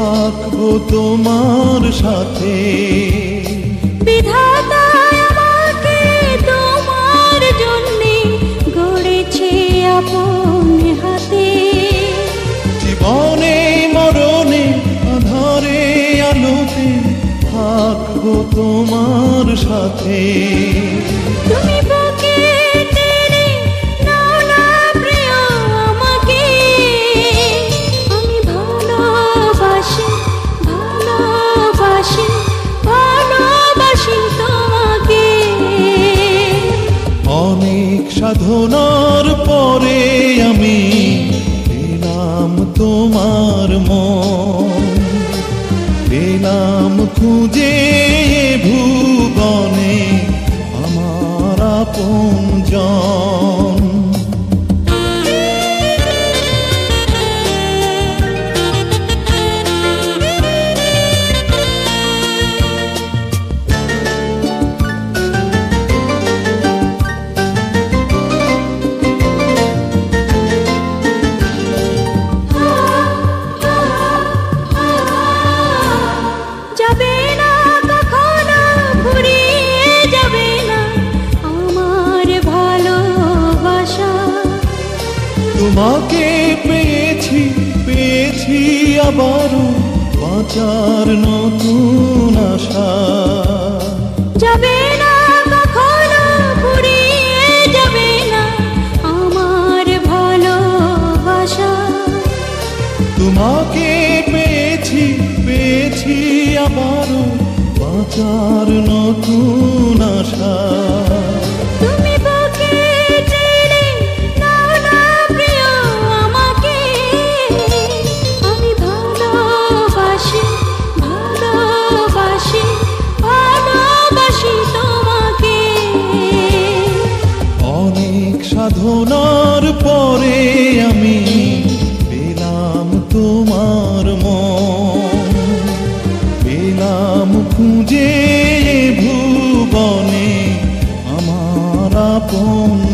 থাকব তোমার সাথে। বিধাতা আমাকে তোমার জন্যে গড়েছে আপন হাতে। জীবনে মরণে আধারে আলোতে থাকব তোমার সাথে। তুমি সাধনার পরে আমি পেলাম তোমার পেলাম খুঁজে ভুবনে আমার আপন জন। তোমাকে পেয়েছি পেয়েছি আবারও বাঁচার নতুন আশা। যাবে না কখনো ফুরিয়ে যাবে না আমার ভালোবাসা। তোমাকে পেয়েছি পেয়েছি আবারও বাঁচার নতুন আশা।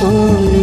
ভুবনে আমার আপন জন